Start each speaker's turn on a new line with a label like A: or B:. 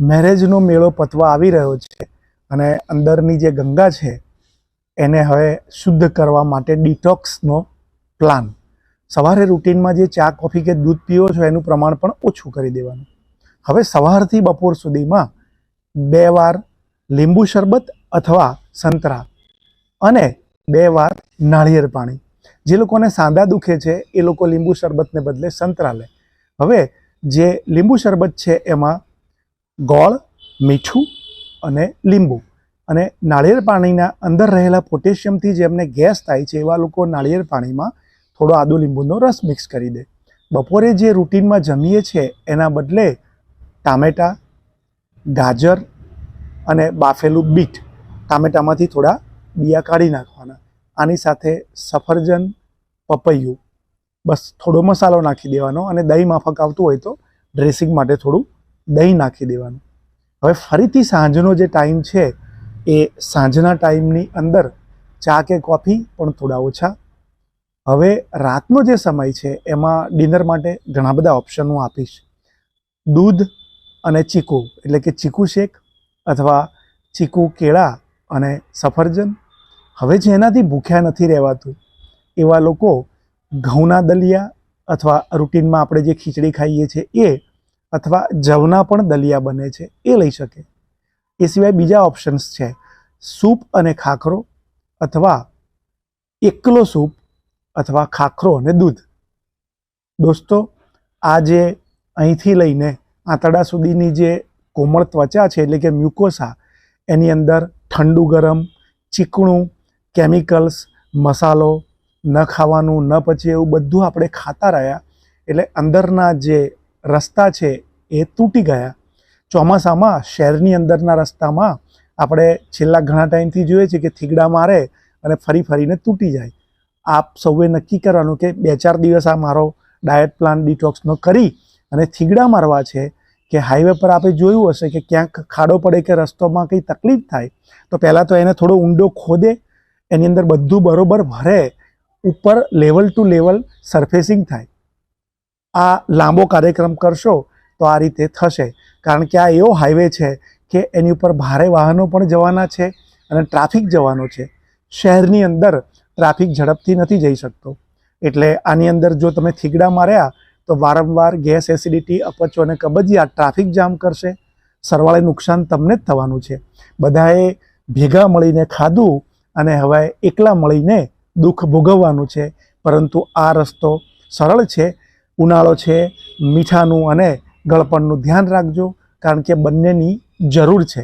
A: મેરેજનો મેળો પતવા આવી રહ્યો છે અને અંદરની જે ગંગા છે, એને હવે શુદ્ધ કરવા માટે ડિટોક્સનો પ્લાન. સવારે રૂટીનમાં જે ચા, કોફી કે દૂધ પીવો છો, એનું પ્રમાણ પણ ઓછું કરી દેવાનું. હવે સવારથી બપોર સુધીમાં બે વાર લીંબુ શરબત અથવા સંતરા અને બે વાર નાળિયેર પાણી. જે લોકોને સાંધા દુખે છે, એ લોકો લીંબુ શરબતને બદલે સંતરા લે. હવે જે લીંબુ શરબત છે, એમાં ગોળ, મીઠું અને લીંબુ. અને નાળિયેર પાણીના અંદર રહેલા પોટેશિયમથી જેમને ગેસ થાય છે, એવા લોકો નાળિયેર પાણીમાં થોડો આદુ લીંબુનો રસ મિક્સ કરી દે. બપોરે જે રૂટીનમાં જમીએ છીએ એના બદલે ટામેટાં, ગાજર અને બાફેલું બીટ ટામેટામાંથી થોડા બિયા કાઢી નાખવાના. આની સાથે સફરજન, પપૈયું, બસ થોડો મસાલો નાખી દેવાનો અને દહીં માફક આવતું હોય તો ડ્રેસિંગ માટે થોડું દહીં નાખી દેવાનું. હવે ફરીથી સાંજનો જે ટાઈમ છે, એ સાંજના ટાઈમની અંદર ચા કે કોફી પણ થોડા ઓછા. હવે રાતનો જે સમય છે, એમાં ડિનર માટે ઘણા બધા ઓપ્શન આપીશ. દૂધ અને ચીકુ, એટલે કે ચીકુ શેક અથવા ચીકુ કેળા અને સફરજન. હવે જેનાથી ભૂખ્યા નથી રહેવાતું, એવા લોકો ઘઉંના દલિયા અથવા રૂટીનમાં આપણે જે ખીચડી ખાઈએ છીએ, એ અથવા જવના પણ દલિયા બને છે, એ લઈ શકે. એ સિવાય બીજા ઓપ્શન્સ છે, સૂપ અને ખાખરો અથવા એકલો સૂપ અથવા ખાખરો અને દૂધ. દોસ્તો આ જે અહીંથી લઈને આંતરડા સુધીની જે કોમળ ત્વચા છે, એટલે કે મ્યુકોસા, એની અંદર ઠંડુ ગરમ, ચીકણું, કેમિકલ્સ, મસાલો, ન ખાવાનું, ન પચે એવું બધું આપણે ખાતા રહ્યા, એટલે અંદરના જે રસ્તા છે એ તૂટી ગયા. ચોમાસામાં શહેરની અંદરના રસ્તામાં આપણે છેલ્લા ઘણા ટાઈમથી જોઈએ છીએ કે થીગડા મારે અને ફરી ફરીને તૂટી જાય. આપ સૌએ નક્કી કરવાનું કે બે ચાર દિવસ આ મારો ડાયટ પ્લાન ડિટોક્સનો કરી અને થીગડા મારવા છે કે હાઈવે પર આપણે જોયું હશે કે ક્યાંક ખાડો પડે કે રસ્તોમાં કંઈ તકલીફ થાય, તો પહેલાં તો એને થોડો ઊંડો ખોદે. એની અંદર બધું બરોબર ભરે. ઉપર લેવલ ટુ લેવલ સરફેસિંગ થાય. આ લાંબો કાર્યક્રમ કરશો, તો આ રીતે થશે. કારણ કે આ એવો હાઈવે છે કે એની ઉપર ભારે વાહનો પણ જવાના છે અને ટ્રાફિક જવાનો છે. શહેરની અંદર ટ્રાફિક ઝડપથી નથી જઈ શકતો. એટલે આની અંદર જો તમે થીગડા માર્યા, તો વારંવાર ગેસ એસિડિટી, અપચો અને કબજિયાત ટ્રાફિક જામ કરશે. સરવાળે નુકસાન તમને જ થવાનું છે. બધાએ ભેગા મળીને ખાધું અને હવે એકલા મળીને દુઃખ ભોગવવાનું છે. પરંતુ આ રસ્તો સરળ છે ઉનાળો છે મીઠાનું અને ગળપણનું ધ્યાન રાખજો કારણ કે બંનેની જરૂર છે.